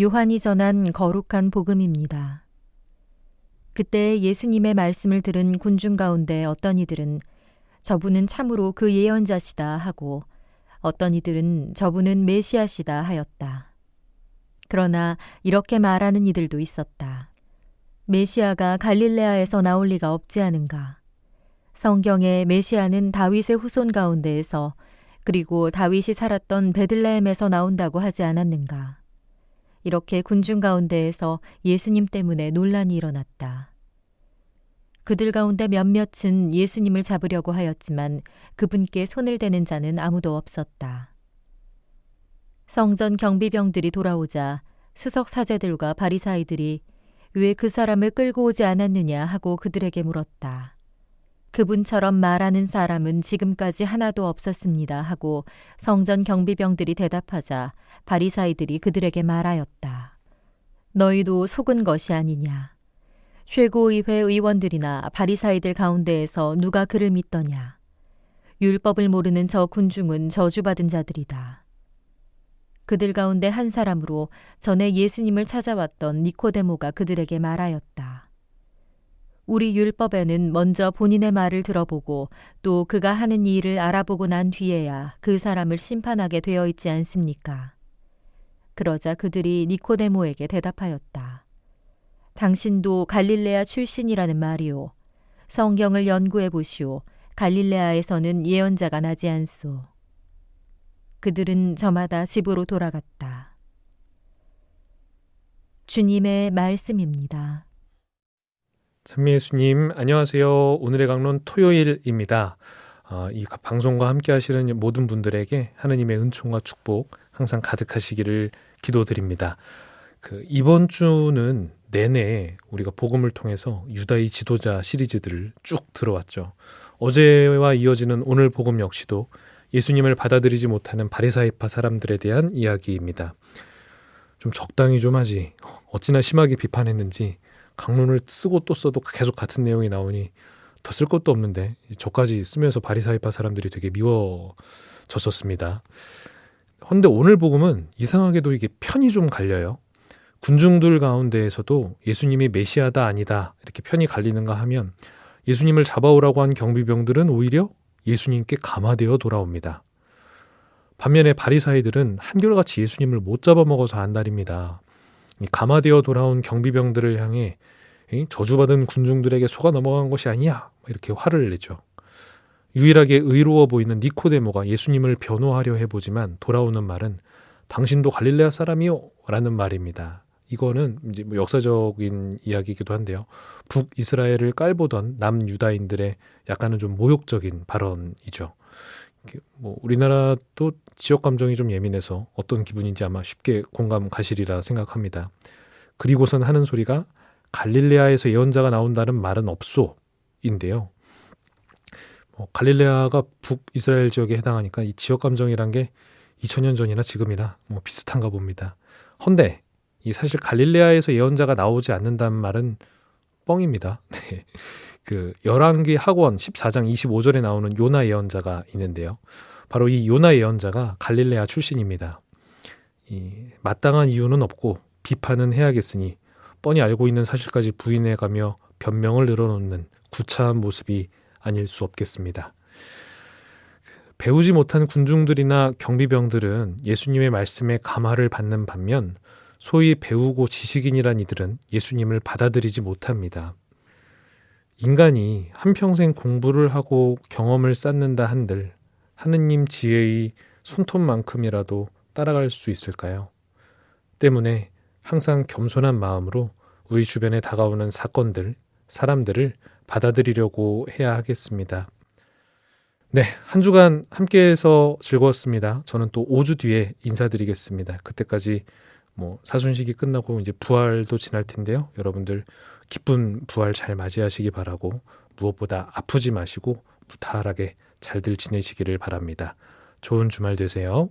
요한이 전한 거룩한 복음입니다. 그때 예수님의 말씀을 들은 군중 가운데 어떤 이들은 저분은 참으로 그 예언자시다 하고 어떤 이들은 저분은 메시아시다 하였다. 그러나 이렇게 말하는 이들도 있었다. 메시아가 갈릴레아에서 나올 리가 없지 않은가. 성경에 메시아는 다윗의 후손 가운데에서 그리고 다윗이 살았던 베들레헴에서 나온다고 하지 않았는가. 이렇게 군중 가운데에서 예수님 때문에 논란이 일어났다. 그들 가운데 몇몇은 예수님을 잡으려고 하였지만 그분께 손을 대는 자는 아무도 없었다. 성전 경비병들이 돌아오자 수석 사제들과 바리사이들이 왜 그 사람을 끌고 오지 않았느냐 하고 그들에게 물었다. 그분처럼 말하는 사람은 지금까지 하나도 없었습니다 하고 성전 경비병들이 대답하자 바리사이들이 그들에게 말하였다. 너희도 속은 것이 아니냐. 최고의회 의원들이나 바리사이들 가운데에서 누가 그를 믿더냐. 율법을 모르는 저 군중은 저주받은 자들이다. 그들 가운데 한 사람으로 전에 예수님을 찾아왔던 니코데모가 그들에게 말하였다. 우리 율법에는 먼저 본인의 말을 들어보고 또 그가 하는 일을 알아보고 난 뒤에야 그 사람을 심판하게 되어 있지 않습니까? 그러자 그들이 니코데모에게 대답하였다. 당신도 갈릴레아 출신이라는 말이오. 성경을 연구해 보시오. 갈릴레아에서는 예언자가 나지 않소. 그들은 저마다 집으로 돌아갔다. 주님의 말씀입니다. 찬미 예수님, 안녕하세요. 오늘의 강론 토요일입니다. 어, 이 방송과 함께 하시는 모든 분들에게 하느님의 은총과 축복 항상 가득하시기를 기도드립니다. 그 이번 주는 내내 우리가 복음을 통해서 유다의 지도자 시리즈들을 쭉 들어왔죠. 어제와 이어지는 오늘 복음 역시도 예수님을 받아들이지 못하는 바리사이파 사람들에 대한 이야기입니다. 좀 적당히 좀 하지. 어찌나 심하게 비판했는지 강론을 쓰고 또 써도 계속 같은 내용이 나오니 더 쓸 것도 없는데 저까지 쓰면서 바리사이파 사람들이 되게 미워졌었습니다. 헌데 오늘 복음은 이상하게도 이게 편이 좀 갈려요. 군중들 가운데에서도 예수님이 메시아다 아니다 이렇게 편이 갈리는가 하면 예수님을 잡아오라고 한 경비병들은 오히려 예수님께 감화되어 돌아옵니다. 반면에 바리사이들은 한결같이 예수님을 못 잡아먹어서 안달입니다. 감화되어 돌아온 경비병들을 향해 저주받은 군중들에게 속아 넘어간 것이 아니야 이렇게 화를 내죠. 유일하게 의로워 보이는 니코데모가 예수님을 변호하려 해보지만 돌아오는 말은 당신도 갈릴레아 사람이요 라는 말입니다. 이거는 이제 뭐 역사적인 이야기이기도 한데요. 북이스라엘을 깔보던 남유다인들의 약간은 좀 모욕적인 발언이죠. 뭐 우리나라도 지역 감정이 좀 예민해서 어떤 기분인지 아마 쉽게 공감 가시리라 생각합니다. 그리고선 하는 소리가 갈릴레아에서 예언자가 나온다는 말은 없소인데요. 뭐 갈릴레아가 북이스라엘 지역에 해당하니까 이 지역 감정이란 게 2000년 전이나 지금이나 뭐 비슷한가 봅니다. 헌데 이 사실 갈릴레아에서 예언자가 나오지 않는다는 말은 뻥입니다. 네. 그 열왕기 학원 14장 25절에 나오는 요나 예언자가 있는데요. 바로 이 요나 예언자가 갈릴레아 출신입니다. 이 마땅한 이유는 없고 비판은 해야겠으니 뻔히 알고 있는 사실까지 부인해가며 변명을 늘어놓는 구차한 모습이 아닐 수 없겠습니다. 배우지 못한 군중들이나 경비병들은 예수님의 말씀에 감화를 받는 반면 소위 배우고 지식인이란 이들은 예수님을 받아들이지 못합니다. 인간이 한평생 공부를 하고 경험을 쌓는다 한들 하느님 지혜의 손톱만큼이라도 따라갈 수 있을까요? 때문에 항상 겸손한 마음으로 우리 주변에 다가오는 사건들, 사람들을 받아들이려고 해야 하겠습니다. 네, 한 주간 함께해서 즐거웠습니다. 저는 또 5주 뒤에 인사드리겠습니다. 그때까지 뭐 사순식이 끝나고 이제 부활도 지날 텐데요. 여러분들 기쁜 부활 잘 맞이하시기 바라고 무엇보다 아프지 마시고 무탈하게 잘들 지내시기를 바랍니다. 좋은 주말 되세요.